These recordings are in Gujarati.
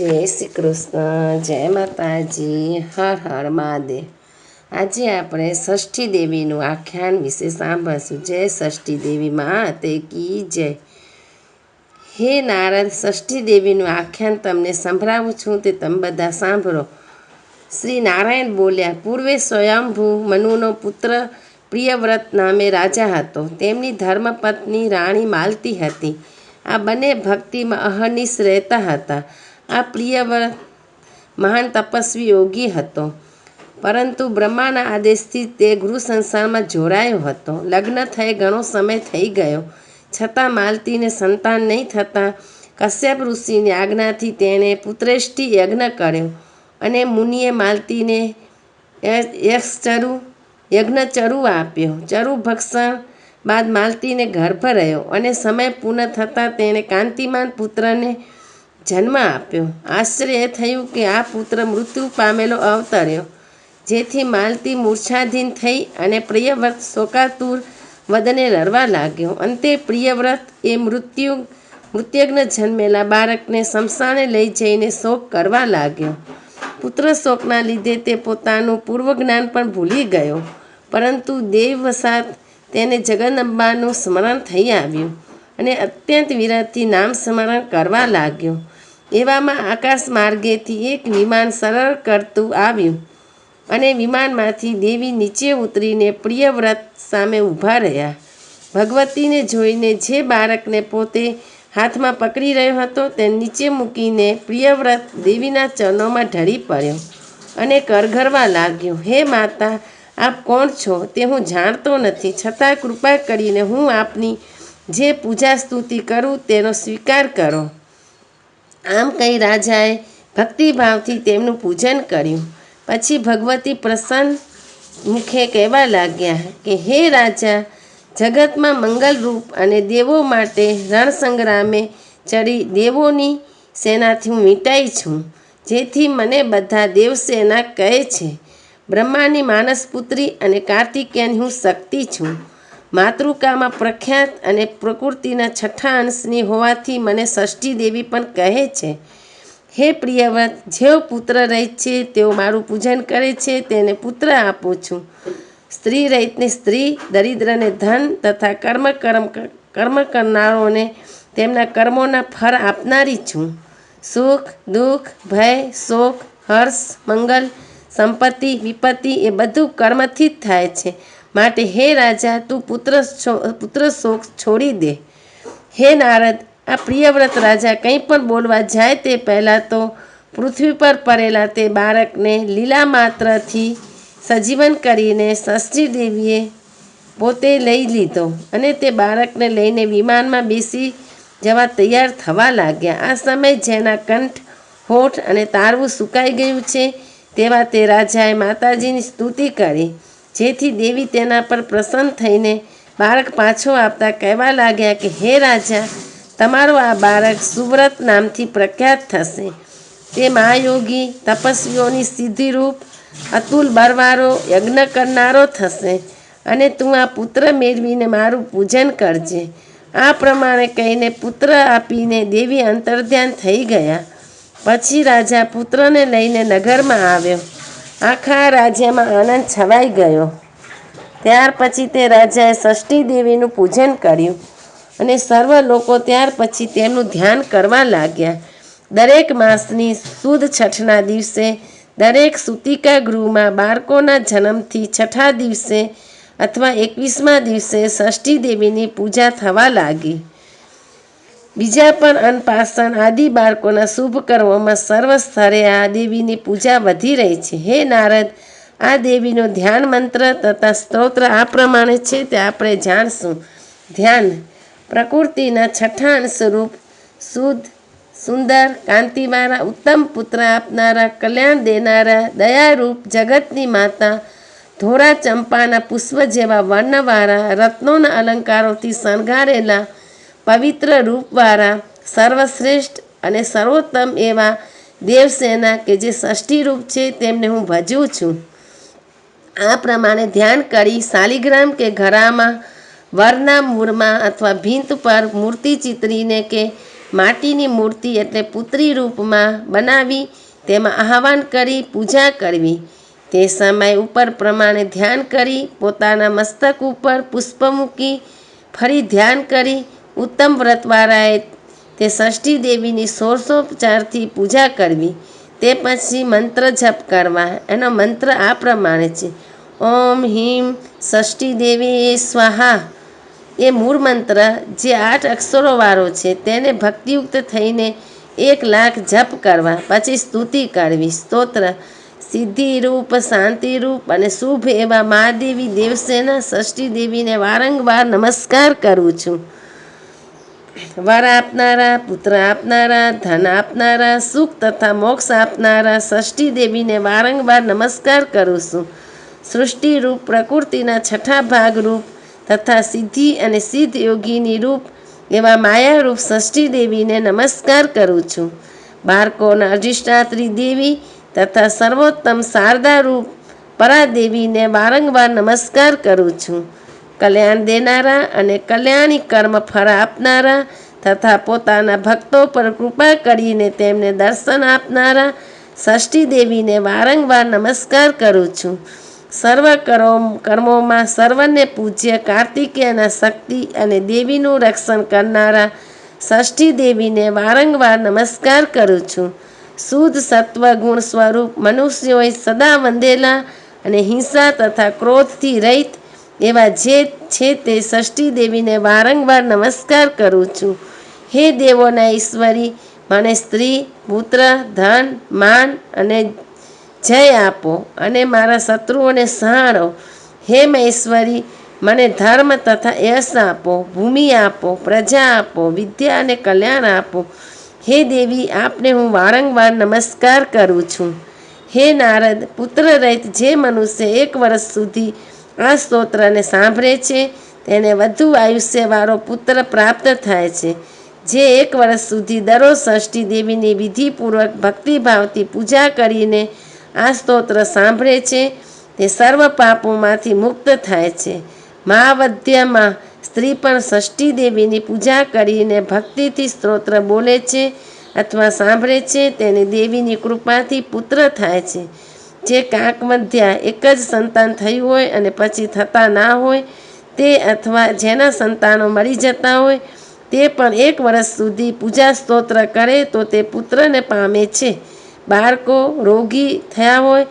જય શ્રી કૃષ્ણ, જય માતાજી, હર હર મહાદેવ. આજે આપણે ષષ્ઠી દેવીનું આખ્યાન વિશે સાંભળશું. જય ષષ્ઠી દેવી માતે કી જય. હે નારદ, ષષ્ઠી દેવીનું આખ્યાન તમને સંભળાવું છું, તે તમે બધા સાંભળો. શ્રી નારાયણ બોલ્યા, પૂર્વે સ્વયંભૂ મનુનો પુત્ર પ્રિયવ્રત નામે રાજા હતો. તેમની ધર્મપત્ની રાણી માલતી હતી. આ બંને ભક્તિમાં અહર્નિશ રહેતા હતા. આ પ્રિયવ્રત મહાન તપસ્વી યોગી હતો. પરંતુ બ્રહ્માના આદેશથી તે ગૃહ સંસારમાં જોડાયો હતો. લગ્ન થઈ ઘણો સમય થઈ ગયો. છતાં માલતીને સંતાન નહીં થતાં કશ્યપ ઋષિની આજ્ઞાથી તેણે પુત્રેષ્ઠિ યજ્ઞ કર્યો અને મુનિએ માલતીને યક્ષચરુ યજ્ઞ ચરુ આપ્યો. ચરુ ભક્ષણ બાદ માલતીને ગર્ભ રહ્યો અને સમય પૂર્ણ થતાં તેણે કાંતિમાન પુત્રને જન્મ આપ્યો. આશ્ચર્ય થયું કે આ પુત્ર મૃત્યુ પામેલો અવતર્યો. જેથી માલતી મૂર્છાધીન થઈ અને પ્રિયવ્રત શોકાતુર વદને રડવા લાગ્યો. અંતે પ્રિયવ્રત એ મૃત્યુ, મૃત્યુજ્ઞ જન્મેલા બાળકને શમશાને લઈ જઈને શોક કરવા લાગ્યો. પુત્ર શોકના લીધે તે પોતાનું પૂર્વજ્ઞાન પણ ભૂલી ગયો. પરંતુ દેવવસાત તેને જગદંબાનું સ્મરણ થઈ આવ્યું અને અત્યંત વિરહથી નામ સ્મરણ કરવા લાગ્યો. એવામાં આકાશ માર્ગેથી એક વિમાન સરળ કરતું આવ્યું અને વિમાનમાંથી દેવી નીચે ઉતરીને પ્રિયવ્રત સામે ઊભા રહ્યા. ભગવતીને જોઈને જે બાળકને પોતે હાથમાં પકડી રહ્યો હતો તે નીચે મૂકીને પ્રિયવ્રત દેવીના ચરણોમાં ઢળી પડ્યો અને કરઘરવા લાગ્યો, હે માતા, આપ કોણ છો? તે હું જાણતો નથી. છતાં કૃપા કરીને હું આપની જે પૂજા સ્તુતિ કરું તેનો સ્વીકાર કરો. આમ કહી રાજાએ ભક્તિભાવથી તેમનું પૂજન કર્યું. પછી ભગવતી પ્રસન્ન મુખે કહેવા લાગ્યા કે, હે રાજા, જગતમાં મંગલરૂપ અને દેવો માટે રણસંગ્રામે ચડી દેવોની સેનાથી હું મીટાઈ છું, જેથી મને બધા દેવસેના કહે છે. બ્રહ્માની માનસપુત્રી અને કાર્તિકેયની હું શક્તિ છું. માતૃકામાં પ્રખ્યાત અને પ્રકૃતિના છઠ્ઠા અંશની હોવાથી મને ષષ્ઠી દેવી પણ કહે છે. હે પ્રિયવ્રત જેઓ પુત્ર રહિત છે, તેઓ મારું પૂજન કરે છે, તેને પુત્ર આપું છું. સ્ત્રી રહિતને સ્ત્રી, દરિદ્રને ધન તથા કર્મ કર્મ કર્મ કરનારોને તેમના કર્મોના ફળ આપનારી છું. સુખ, દુઃખ, ભય, શોક, હર્ષ, મંગલ, સંપત્તિ, વિપત્તિ એ બધું કર્મથી જ થાય છે. માટે હે રાજા, તું પુત્ર પુત્ર શોક છોડી દે. હે નારદ, આ પ્રિયવ્રત રાજા કંઈ પણ બોલવા જાય તે પહેલાં તો પૃથ્વી પર પડેલા તે બાળકને લીલા માત્રથી સજીવન કરીને ષષ્ઠી દેવીએ પોતે લઈ લીધો અને તે બાળકને લઈને વિમાનમાં બેસી જવા તૈયાર થવા લાગ્યા. આ સમય જેના કંઠ, હોઠ અને તારવું સુકાઈ ગયું છે તેવા તે રાજાએ માતાજીની સ્તુતિ કરી. જેથી દેવી તેના પર પ્રસન્ન થઈને બાળક પાછો આપતા કહેવા લાગ્યા કે, હે રાજા, તમારો આ બાળક સુવ્રત નામથી પ્રખ્યાત થશે. તે મહાયોગી, તપસ્વીઓની સિદ્ધિરૂપ, અતુલ બરવારો, યજ્ઞ કરનારો થશે અને તું આ પુત્ર મેળવીને મારું પૂજન કરજે. આ પ્રમાણે કહીને પુત્ર આપીને દેવી અંતર્ધ્યાન થઈ ગયા. પછી રાજા પુત્રને લઈને નગરમાં આવ્યો. આખા રાજ્યમાં આનંદ છવાઈ ગયો. ત્યાર પછી તે રાજાએ ષષ્ઠી દેવીનું પૂજન કર્યું અને સર્વ લોકો ત્યાર પછી તેમનું ધ્યાન કરવા લાગ્યા. દરેક માસની સુદ છઠના દિવસે દરેક સુતિકા ગૃહમાં બાળકોના જન્મથી છઠ્ઠા દિવસે અથવા એકવીસમા દિવસે ષષ્ઠી દેવીની પૂજા થવા લાગી. બીજા પણ અનપાસન આદિ બાળકોના શુભ કર્મોમાં સર્વ સ્તરે આ દેવીની પૂજા વધી રહી છે. હે નારદ, આ દેવીનો ધ્યાન મંત્ર તથા સ્તોત્ર આ પ્રમાણે છે તે આપણે જાણશું. ધ્યાન, પ્રકૃતિના છઠ્ઠાણ સ્વરૂપ, શુદ્ધ, સુંદર, કાંતિવાળા, ઉત્તમ પુત્ર આપનારા, કલ્યાણ દેનારા, દયારૂપ જગતની માતા, ધોળા ચંપાના પુષ્પ જેવા વર્ણવાળા, રત્નોના અલંકારોથી શણગારેલા પવિત્ર રૂપવાળા, સર્વશ્રેષ્ઠ અને સર્વોત્તમ એવા દેવસેના કે જે ષષ્ઠી રૂપ છે તેમને હું ભજું છું. આ પ્રમાણે ધ્યાન કરી શાલિગ્રામ કે ઘરામાં, વરના મૂળમાં અથવા ભીંત પર મૂર્તિ ચિતરીને કે માટીની મૂર્તિ એટલે પુત્રી રૂપમાં બનાવી તેમાં આહવાન કરી પૂજા કરવી. તે સમય ઉપર પ્રમાણે ધ્યાન કરી પોતાના મસ્તક ઉપર પુષ્પ મૂકી ફરી ધ્યાન કરી ઉત્તમ વ્રતવાળાએ તે ષષ્ઠી દેવીની સોળસોપચારથી પૂજા કરવી. તે પછી મંત્ર જપ કરવા. એનો મંત્ર આ પ્રમાણે છે. ઓમ હિમ ષષ્ઠી દેવી સ્વાહા. એ મૂળ મંત્ર જે આઠ અક્ષરોવાળો છે તેને ભક્તિયુક્ત થઈને એક લાખ જપ કરવા. પછી સ્તુતિ કરવી. સ્તોત્ર. સિદ્ધિ રૂપ શાંતિ રૂપ અને શુભ એવા મહાદેવી દેવસેના ષષ્ઠી દેવીને વારંવાર નમસ્કાર કરું છું. વર આપનારા, પુત્ર આપનારા, ધન આપનારા, સુખ તથા મોક્ષ આપનારા ષષ્ઠી દેવીને વારંવાર નમસ્કાર કરું છું. સૃષ્ટિ રૂપ, પ્રકૃતિના છઠ્ઠા ભાગ રૂપ તથા સિદ્ધિ અને સિદ્ધ યોગીની રૂપ એવા માયારૂપ ષષ્ઠી દેવીને નમસ્કાર કરું છું. બાળકોના અધિષ્ઠાત્રી દેવી તથા સર્વોત્તમ શારદા રૂપ પરાદેવીને વારંવાર નમસ્કાર કરું છું. કલ્યાણ દેનારા અને કલ્યાણી કર્મ ફળ આપનારા તથા પોતાના ભક્તો પર કૃપા કરીને તેમને દર્શન આપનારા ષષ્ઠી દેવીને વારંવાર નમસ્કાર કરું છું. સર્વ કરો કર્મોમાં સર્વને પૂજ્ય કાર્તિકેયના શક્તિ અને દેવીનું રક્ષણ કરનારા ષષ્ઠી દેવીને વારંવાર નમસ્કાર કરું છું. શુદ્ધ સત્વ ગુણ સ્વરૂપ મનુષ્યોએ સદા વંદેલા અને હિંસા તથા ક્રોધથી રહિત એવા જે છે તે ષષ્ઠી દેવીને વારંવાર નમસ્કાર કરું છું. હે દેવોના ઈશ્વરી, મને સ્ત્રી, પુત્ર, ધન, માન અને જય આપો અને મારા શત્રુઓને સહારો હે મહેશ્વરી, મને ધર્મ તથા યશ આપો, ભૂમિ આપો, પ્રજા આપો, વિદ્યા અને કલ્યાણ આપો. હે દેવી, આપને હું વારંવાર નમસ્કાર કરું છું. હે નારદ, પુત્ર રહિત જે મનુષ્ય એક વર્ષ સુધી આ સ્તોત્રને સાંભળે છે, તેને વધુ આયુષ્યવાળો પુત્ર પ્રાપ્ત થાય છે. જે એક વર્ષ સુધી દરરોજ ષષ્ઠી દેવીની વિધિપૂર્વક ભક્તિભાવથી પૂજા કરીને આ સ્તોત્ર સાંભળે છે, તે સર્વ પાપોમાંથી મુક્ત થાય છે. મહાવધ્યમાં સ્ત્રી પણ ષષ્ઠી દેવીની પૂજા કરીને ભક્તિથી સ્તોત્ર બોલે છે અથવા સાંભળે છે, તેને દેવીની કૃપાથી પુત્ર થાય છે. જે કાંકમધ્યા એક જ સંતાન થયું હોય અને પછી થતા ના હોય, તે અથવા જેના સંતાનો મરી જતા હોય, તે પણ એક વર્ષ સુધી પૂજા સ્તોત્ર કરે તો તે પુત્રને પામે છે. બાળકો રોગી થયા હોય,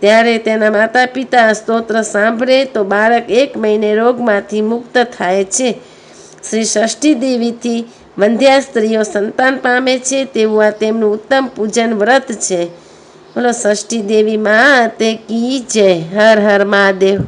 ત્યારે તેના માતા પિતા સ્તોત્ર સાંભળે તો બાળક એક મહિને રોગમાંથી મુક્ત થાય છે. શ્રી ષષ્ઠી દેવીથી વંધ્યા સ્ત્રીઓ સંતાન પામે છે, તેવું આ તેમનું ઉત્તમ પૂજન વ્રત છે. બોલો ષષ્ઠી દેવી માં તે કી જય હર હર મહાદેવ.